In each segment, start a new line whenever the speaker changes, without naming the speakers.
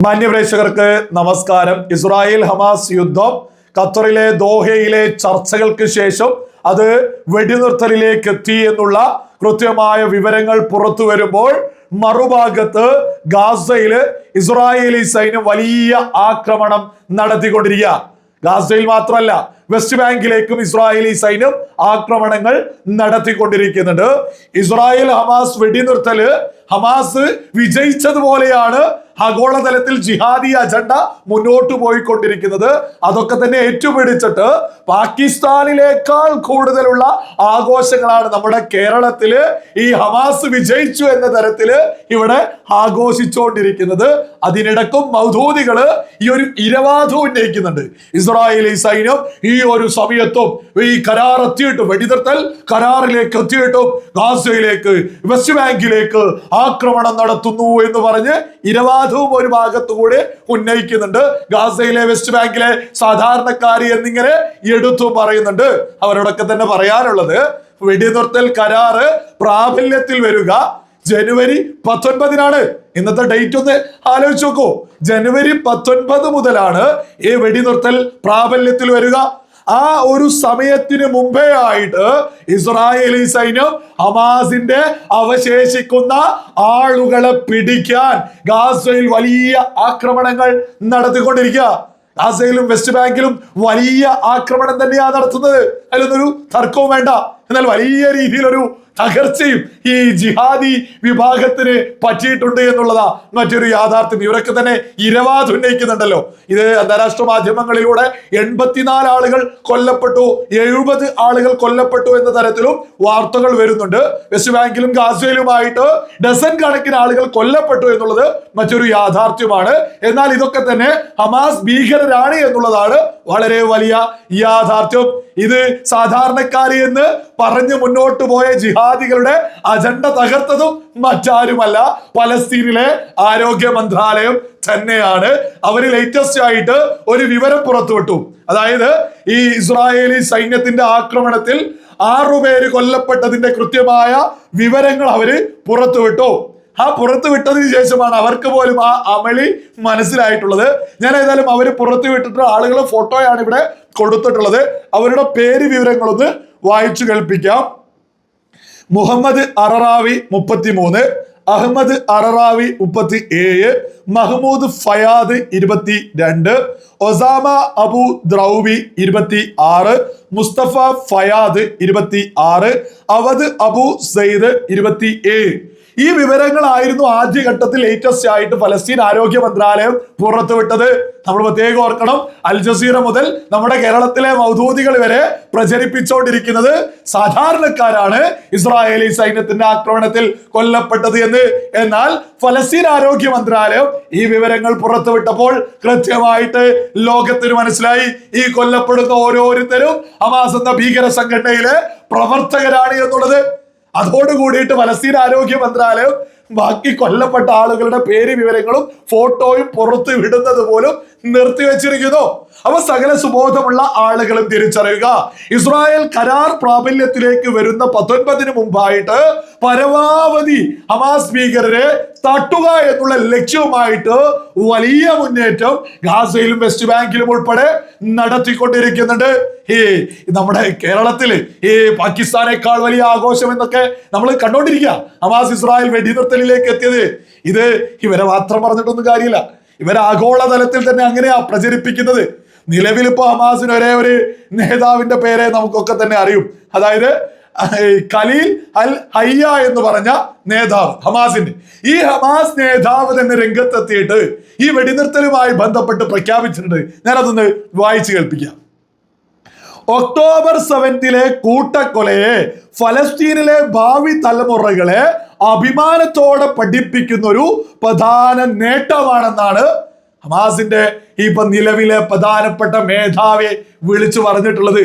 മാന്യപ്രേക്ഷകർക്ക് നമസ്കാരം. Israel Hamas യുദ്ധം ഖത്തറിലെ ദോഹയിലെ ചർച്ചകൾക്ക് ശേഷം അത് വെടിനിർത്തലിലേക്ക് എത്തി എന്നുള്ള കൃത്യമായ വിവരങ്ങൾ പുറത്തു വരുമ്പോൾ മറുഭാഗത്ത് ഗാസയിൽ ഇസ്രായേലി സൈന്യം വലിയ ആക്രമണം നടത്തിക്കൊണ്ടിരിക്കുക ഗാസയിൽ മാത്രമല്ല വെസ്റ്റ് ബാങ്കിലേക്കും ഇസ്രായേലി സൈന്യം ആക്രമണങ്ങൾ നടത്തിക്കൊണ്ടിരിക്കുന്നുണ്ട്. ഇസ്രായേൽ ഹമാസ് വെടിനിർത്തൽ ഹമാസ് വിജയിച്ചതുപോലെയാണ് ആഗോളതലത്തിൽ ജിഹാദി അജണ്ട മുന്നോട്ട് പോയിക്കൊണ്ടിരിക്കുന്നത്. അതൊക്കെ തന്നെ ഏറ്റുപിടിച്ചിട്ട് പാകിസ്ഥാനിലേക്കാൾ കൂടുതലുള്ള ആഘോഷങ്ങളാണ് നമ്മുടെ കേരളത്തിൽ ഈ ഹമാസ് വിജയിച്ചു എന്ന തരത്തിൽ ഇവിടെ ആഘോഷിച്ചുകൊണ്ടിരിക്കുന്നത്. അതിനിടക്കും മൗധൂദികൾ ഈ ഒരു ഇരവാദം ഉന്നയിക്കുന്നുണ്ട്. ഇസ്രായേലി സൈന്യം ഈ ഒരു സമയത്തും ഈ കരാർ എത്തിയിട്ടും വെടിനിർത്തൽ കരാറിലേക്ക് എത്തിയിട്ടും ഗാസയിലേക്ക് വെസ്റ്റ് ബാങ്കിലേക്ക് ആക്രമണം നടത്തുന്നു എന്ന് പറഞ്ഞ് ഇരവാദവും ഒരു ഭാഗത്തുകൂടെ ഉന്നയിക്കുന്നുണ്ട്. ഗാസയിലെ വെസ്റ്റ് ബാങ്കിലെ സാധാരണക്കാരി എന്നിങ്ങനെ എടുത്തു പറയുന്നുണ്ട്. അവരോടൊക്കെ തന്നെ പറയാനുള്ളത് വെടിനിർത്തൽ കരാറ് പ്രാബല്യത്തിൽ വരിക ജനുവരി പത്തൊൻപതിനാണ്. ഇന്നത്തെ ഡേറ്റ് ഒന്ന് ആലോചിച്ച് നോക്കൂ. ജനുവരി പത്തൊൻപത് മുതലാണ് ഈ വെടിനിർത്തൽ പ്രാബല്യത്തിൽ വരിക. ആ ഒരു സമയത്തിന് മുമ്പേ ആയിട്ട് ഇസ്രായേലി സൈന്യം ഹമാസിന്റെ അവശേഷിക്കുന്ന ആളുകളെ പിടിക്കാൻ ഗാസയിൽ വലിയ ആക്രമണങ്ങൾ നടത്തിക്കൊണ്ടിരിക്കുക. ഗാസയിലും വെസ്റ്റ് ബാങ്കിലും വലിയ ആക്രമണം തന്നെയാണ് നടത്തുന്നത്. അതിലൊന്നൊരു തർക്കവും വേണ്ട. എന്നാൽ വലിയ രീതിയിലൊരു തകർച്ചയും ഈ ജിഹാദി വിഭാഗത്തിന് പറ്റിയിട്ടുണ്ട് എന്നുള്ളതാ മറ്റൊരു യാഥാർത്ഥ്യം. ഇവരൊക്കെ തന്നെ ഇരവാധ ഉന്നയിക്കുന്നുണ്ടല്ലോ. ഇത് അന്താരാഷ്ട്ര മാധ്യമങ്ങളിലൂടെ എൺപത്തിനാല് ആളുകൾ കൊല്ലപ്പെട്ടു എഴുപത് ആളുകൾ കൊല്ലപ്പെട്ടു എന്ന തരത്തിലും വാർത്തകൾ വരുന്നുണ്ട്. വെസ്റ്റ് ബാങ്കിലും ഗാസയിലുമായിട്ട് ഡസൻ കണക്കിന് ആളുകൾ കൊല്ലപ്പെട്ടു എന്നുള്ളത് മറ്റൊരു യാഥാർത്ഥ്യമാണ്. എന്നാൽ ഇതൊക്കെ തന്നെ ഹമാസ് ഭീകരരാണ് എന്നുള്ളതാണ് വളരെ വലിയ യാഥാർത്ഥ്യം. ഇത് സാധാരണക്കാരി എന്ന് പറഞ്ഞു മുന്നോട്ട് പോയ ജിഹാദികളുടെ അജണ്ട തകർത്തതും മറ്റാരുമല്ല. പലസ്തീനിലെ ആരോഗ്യ മന്ത്രാലയം തന്നെയാണ്. അവർ ലേറ്റസ്റ്റ് ആയിട്ട് ഒരു വിവരം പുറത്തുവിട്ടു. അതായത് ഈ ഇസ്രായേലി സൈന്യത്തിന്റെ ആക്രമണത്തിൽ ആറുപേര് കൊല്ലപ്പെട്ടതിന്റെ കൃത്യമായ വിവരങ്ങൾ അവർ പുറത്തുവിട്ടു. ആ പുറത്തു വിട്ടതിന് ശേഷമാണ് അവർക്ക് പോലും ആ അമളി മനസ്സിലായിട്ടുള്ളത്. ഞാൻ ഏതായാലും അവർ പുറത്തു വിട്ടിട്ട് ആളുകളെ ഫോട്ടോയാണ് ഇവിടെ കൊടുത്തിട്ടുള്ളത്. അവരുടെ പേര് വിവരങ്ങളൊന്ന് വായിച്ചു കേൾപ്പിക്കാം. മുഹമ്മദ് അററാവി മുപ്പത്തിമൂന്ന് അഹമ്മദ് അററാവി മുപ്പത്തി ഏഴ് മഹ്മൂദ് ഫയാദ് ഇരുപത്തി രണ്ട് ഒസാമ അബു ദ്രൗബി ഇരുപത്തി ആറ് മുസ്തഫ ഫയാദ് ഇരുപത്തി ആറ് അവദ് അബു സയ്ദ് ഇരുപത്തി ഏഴ് ഈ വിവരങ്ങളായിരുന്നു ആദ്യഘട്ടത്തിൽ ലേറ്റസ്റ്റ് ആയിട്ട് ഫലസ്തീൻ ആരോഗ്യ മന്ത്രാലയം പുറത്തുവിട്ടത്. നമ്മൾ പ്രത്യേകം ഓർക്കണം അൽ ജസീറ മുതൽ നമ്മുടെ കേരളത്തിലെ മൗദൂദികൾ വരെ പ്രചരിപ്പിച്ചുകൊണ്ടിരിക്കുന്നത് സാധാരണക്കാരാണ് ഇസ്രായേലി സൈന്യത്തിന്റെ ആക്രമണത്തിൽ കൊല്ലപ്പെട്ടത് എന്ന്. എന്നാൽ ഫലസ്തീൻ ആരോഗ്യ മന്ത്രാലയം ഈ വിവരങ്ങൾ പുറത്തുവിട്ടപ്പോൾ കൃത്യമായിട്ട് ലോകത്തിന് മനസ്സിലായി. ഈ കൊല്ലപ്പെടുന്ന ഓരോരുത്തരും ഹമാസ് എന്ന ഭീകര സംഘടനയിലെ പ്രവർത്തകരാണ് എന്നുള്ളത്. അതോടുകൂടിയിട്ട് ഫലസ്തീൻ ആരോഗ്യ മന്ത്രാലയം ബാക്കി കൊല്ലപ്പെട്ട ആളുകളുടെ പേര് വിവരങ്ങളും ഫോട്ടോയും പുറത്ത് വിടുന്നത് പോലും നിർത്തിവെച്ചിരിക്കുന്നു. അവ സകല സുബോധമുള്ള ആളുകളും തിരിച്ചറിയുക. ഇസ്രായേൽ കരാർ പ്രാബല്യത്തിലേക്ക് വരുന്ന പത്തൊൻപതിന് മുമ്പായിട്ട് പരമാവധി ഹമാസ് ഭീകരരെ തട്ടുക എന്നുള്ള ലക്ഷ്യവുമായിട്ട് വലിയ മുന്നേറ്റം ഗാസയിലും വെസ്റ്റ് ബാങ്കിലും ഉൾപ്പെടെ നടത്തിക്കൊണ്ടിരിക്കുന്നുണ്ട്. ഏ നമ്മുടെ കേരളത്തിൽ ഈ പാകിസ്ഥാനേക്കാൾ വലിയ ആഘോഷം എന്നൊക്കെ നമ്മൾ കണ്ടോണ്ടിരിക്കുക. ഹമാസ് ഇസ്രായേൽ വെടിനിർത്തലിലേക്ക് എത്തിയത്. ഇത് ഇവരെ മാത്രം പറഞ്ഞിട്ടൊന്നും കാര്യമില്ല. ഇവർ ആഗോളതലത്തിൽ തന്നെ അങ്ങനെയാ പ്രചരിപ്പിക്കുന്നത്. നിലവിൽ ഇപ്പൊ ഹമാസിന് ഒരേ ഒരു നേതാവിന്റെ പേരെ നമുക്കൊക്കെ തന്നെ അറിയും. അതായത് ഖലീൽ അൽ ഹയ്യ എന്ന് പറഞ്ഞ നേതാവ് ഹമാസിന്റെ. ഈ ഹമാസ് നേതാവ് തന്നെ രംഗത്തെത്തിയിട്ട് ഈ വെടിനിർത്തലുമായി ബന്ധപ്പെട്ട് പ്രഖ്യാപിച്ചിട്ടുണ്ട്. ഞാനതൊന്ന് വായിച്ചു കേൾപ്പിക്കാം. ഒക്ടോബർ സെവൻത്തിലെ കൂട്ടക്കൊലയെ ഫലസ്തീനിലെ ഭാവി തലമുറകളെ അഭിമാനത്തോടെ പഠിപ്പിക്കുന്ന ഒരു പ്രധാന നേട്ടമാണെന്നാണ് ഹമാസിന്റെ ഇപ്പൊ നിലവിലെ പ്രധാനപ്പെട്ട മേധാവി വിളിച്ചു പറഞ്ഞിട്ടുള്ളത്.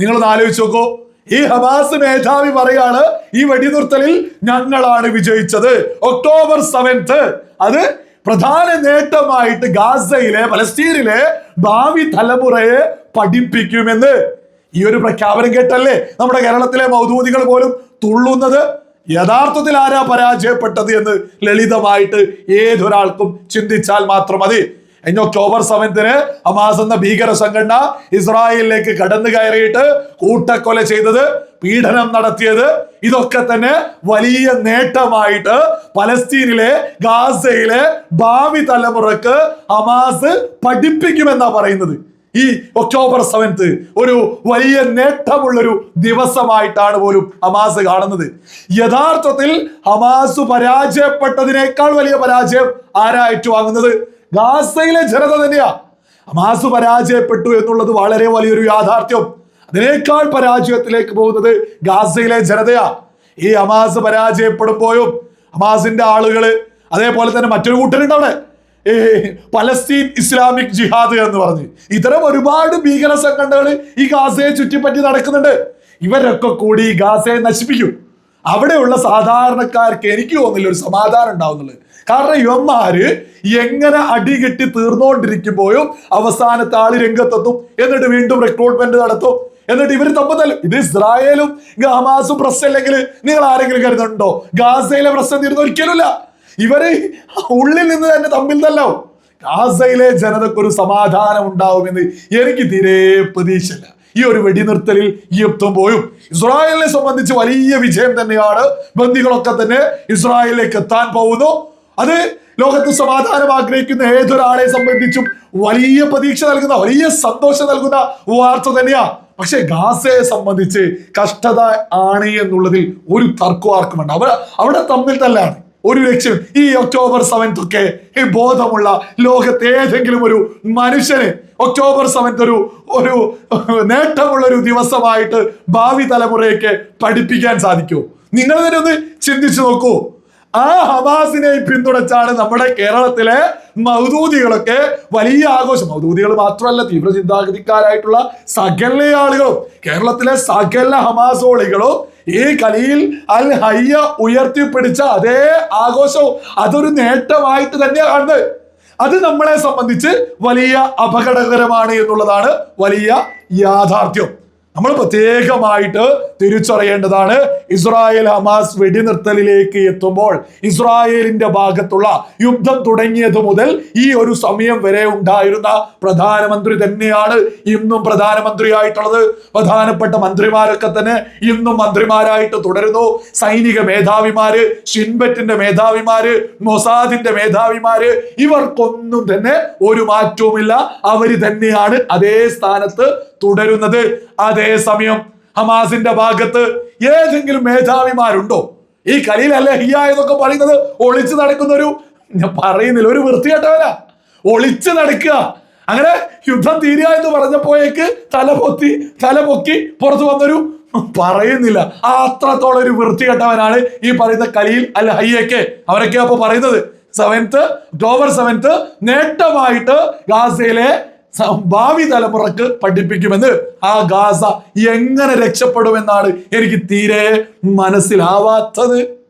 നിങ്ങളൊന്ന് ആലോചിച്ച് നോക്കൂ. ഈ ഹമാസ് മേധാവി പറയാണ് ഈ വെടിനിർത്തലിൽ ഞങ്ങളാണ് വിജയിച്ചത്. ഒക്ടോബർ സെവൻത്ത് അത് പ്രധാന നേട്ടമായിട്ട് ഗാസയിലെ പലസ്തീനിലെ ഭാവി തലമുറയെ പഠിപ്പിക്കുമെന്ന്. ഈ ഒരു പ്രഖ്യാപനം കേട്ടല്ലേ നമ്മുടെ കേരളത്തിലെ മൗദൂദികൾ പോലും തുള്ളുന്നത്? യഥാർത്ഥത്തിൽ ആരാ പരാജയപ്പെട്ടത് എന്ന് ലളിതമായിട്ട് ഏതൊരാൾക്കും ചിന്തിച്ചാൽ മാത്രം മതി. കഴിഞ്ഞ ഒക്ടോബർ സെവൻത്തിന് ഹമാസ് എന്ന ഭീകര സംഘടന ഇസ്രായേലിലേക്ക് കടന്നു കയറിയിട്ട് കൂട്ടക്കൊല ചെയ്തത് പീഡനം നടത്തിയത്. ഇതൊക്കെ തന്നെ വലിയ നേട്ടമായിട്ട് പലസ്തീനിലെ ഗാസയിലെ ഭാവി തലമുറയ്ക്ക് ഹമാസ് പഠിപ്പിക്കുമെന്നാ പറയുന്നത്. ഈ ഒക്ടോബർ സെവൻത്ത് ഒരു വലിയ നേട്ടമുള്ളൊരു ദിവസമായിട്ടാണ് പോലും ഹമാസ് കാണുന്നത്. യഥാർത്ഥത്തിൽ ഹമാസ് പരാജയപ്പെട്ടതിനേക്കാൾ വലിയ പരാജയം ആരായിട്ട് വാങ്ങുന്നത്? ഗാസയിലെ ജനത തന്നെയാ. ഹമാസ് പരാജയപ്പെട്ടു എന്നുള്ളത് വളരെ വലിയൊരു യാഥാർത്ഥ്യം. അതിനേക്കാൾ പരാജയത്തിലേക്ക് പോകുന്നത് ഗാസയിലെ ജനതയാ. ഈ ഹമാസ് പരാജയപ്പെടുമ്പോഴും ഹമാസിന്റെ ആളുകൾ അതേപോലെ തന്നെ മറ്റൊരു കൂട്ടരുണ്ട് അവിടെ. ഈ പലസ്തീൻ ഇസ്ലാമിക് ജിഹാദ് എന്ന് പറഞ്ഞ്. ഇത്തരം ഒരുപാട് ഭീകര സംഘടനകൾ ഈ ഗാസയെ ചുറ്റിപ്പറ്റി നടക്കുന്നുണ്ട്. ഇവരൊക്കെ കൂടി ഗാസയെ നശിപ്പിക്കും. അവിടെയുള്ള സാധാരണക്കാർക്ക് എനിക്ക് തോന്നില്ല ഒരു സമാധാനം ഉണ്ടാവുന്നുള്ളത്. കാരണം ഇവന്മാര് എങ്ങനെ അടികെട്ടി തീർന്നുകൊണ്ടിരിക്കുമ്പോഴും അവസാനത്തെ ആൾ രംഗത്തെത്തും എന്നിട്ട് വീണ്ടും റിക്രൂട്ട്മെന്റ് നടത്തും എന്നിട്ട് ഇവർ തമ്മിൽ ഇത് ഇസ്രായേലും ഗാമാസും പ്രശ്നം അല്ലെങ്കിൽ നിങ്ങൾ ആരെങ്കിലും കരുതുന്നുണ്ടോ? ഗാസയിലെ പ്രശ്നം തീരുന്ന ഒരിക്കലുമില്ല. ഇവർ ഉള്ളിൽ നിന്ന് തന്നെ തമ്മിൽ തല്ലാവും ഗാസയിലെ ജനതയ്ക്ക് ഒരു സമാധാനം ഉണ്ടാവുമെന്ന് എനിക്ക് തീരെ പ്രതീക്ഷയില്ല. ഈ ഒരു വെടിനിർത്തലിൽ ഈ പോയും. ഇസ്രായേലിനെ സംബന്ധിച്ച് വലിയ വിജയം തന്നെയാണ്. ബന്ദികളൊക്കെ തന്നെ ഇസ്രായേലിലേക്ക് എത്താൻ പോകുന്നു. അത് ലോകത്ത് സമാധാനം ആഗ്രഹിക്കുന്ന ഏതൊരാളെ സംബന്ധിച്ചും വലിയ പ്രതീക്ഷ നൽകുന്ന വലിയ സന്തോഷം നൽകുന്ന വാർത്ത തന്നെയാ. പക്ഷെ ഗാസയെ സംബന്ധിച്ച് കഷ്ടത ആണ് എന്നുള്ളതിൽ ഒരു തർക്കവാർക്കുമുണ്ട് ആർക്കും അവിടെ തമ്മിൽ തല്ലാണ് ഒരു ലക്ഷ്യം ഈ ഒക്ടോബർ സെവൻത്ത് ഒക്കെ ഈ ബോധമുള്ള ലോകത്തെ ഏതെങ്കിലും ഒരു മനുഷ്യന് ഒക്ടോബർ സെവൻത്ത് ഒരു ഒരു നേട്ടമുള്ള ഒരു ദിവസമായിട്ട് ഭാവി തലമുറയൊക്കെ പഠിപ്പിക്കാൻ സാധിക്കൂ. നിങ്ങൾ തന്നെ ഒന്ന് ചിന്തിച്ചു നോക്കൂ. ആ ഹമാസിനെ പിന്തുണച്ചാണ് നമ്മുടെ കേരളത്തിലെ മൗദൂദികളൊക്കെ വലിയ ആഘോഷം. മൗദൂദികൾ മാത്രമല്ല തീവ്ര ചിന്താഗതിക്കാരായിട്ടുള്ള സകല ആളുകളും കേരളത്തിലെ സകല ഹമാസോളികളും ഈ കളിയിൽ അൽ ഹയ്യ ഉയർത്തിപ്പിടിച്ച അതേ ആഘോഷവും അതൊരു നേട്ടമായിട്ട് തന്നെയാണ്. കാണുന്നത് അത് നമ്മളെ സംബന്ധിച്ച് വലിയ അപകടകരമാണ് എന്നുള്ളതാണ് വലിയ യാഥാർത്ഥ്യം. നമ്മൾ പ്രത്യേകമായിട്ട് തിരിച്ചറിയേണ്ടതാണ് ഇസ്രായേൽ ഹമാസ് വെടിനിർത്തലിലേക്ക് എത്തുമ്പോൾ ഇസ്രായേലിന്റെ ഭാഗത്തുള്ള യുദ്ധം തുടങ്ങിയത് മുതൽ ഈ ഒരു സമയം വരെ ഉണ്ടായിരുന്ന പ്രധാനമന്ത്രി തന്നെയാണ് ഇന്നും പ്രധാനമന്ത്രിയായിട്ടുള്ളത്. പ്രധാനപ്പെട്ട മന്ത്രിമാരൊക്കെ തന്നെ ഇന്നും മന്ത്രിമാരായിട്ട് തുടരുന്നു. സൈനിക മേധാവിമാര് ഷിൻബറ്റിന്റെ മേധാവിമാര് മൊസാദിന്റെ മേധാവിമാര് ഇവർക്കൊന്നും തന്നെ ഒരു മാറ്റവുമില്ല. അവർ തന്നെയാണ് അതേ സ്ഥാനത്ത് തുടരുന്നത്. അതേസമയം ഹമാസിന്റെ ഭാഗത്ത് ഏതെങ്കിലും മേധാവിമാരുണ്ടോ? ഈ കലീൽ അല്ലെ ഹിയ എന്നൊക്കെ പറയുന്നത് ഒളിച്ചു നടക്കുന്ന ഒരു ഞാൻ പറയുന്നില്ല ഒരു വൃത്തികെട്ടവനാ. ഒളിച്ചു നടക്കുക. അങ്ങനെ യുദ്ധം തീരുക എന്ന് പറഞ്ഞപ്പോയേക്ക് തല പൊത്തി തല പൊക്കി പുറത്തു വന്നൊരു പറയുന്നില്ല. അത്രത്തോളം ഒരു വൃത്തികെട്ടവനാണ് ഈ പറയുന്ന കലീൽ അല്ല ഹയ്യൊക്കെ അവരൊക്കെ അപ്പൊ പറയുന്നത്? സെവൻത്ത് ഒക്ടോബർ സെവൻത്ത് നേട്ടമായിട്ട് ഗാസയിലെ ഭാവി തലമുറയ്ക്ക് പഠിപ്പിക്കുമെന്ന് ആ ഗാസ എങ്ങനെ രക്ഷപ്പെടുമെന്നാണ് എനിക്ക് തീരെ മനസ്സിലാവാത്തത്.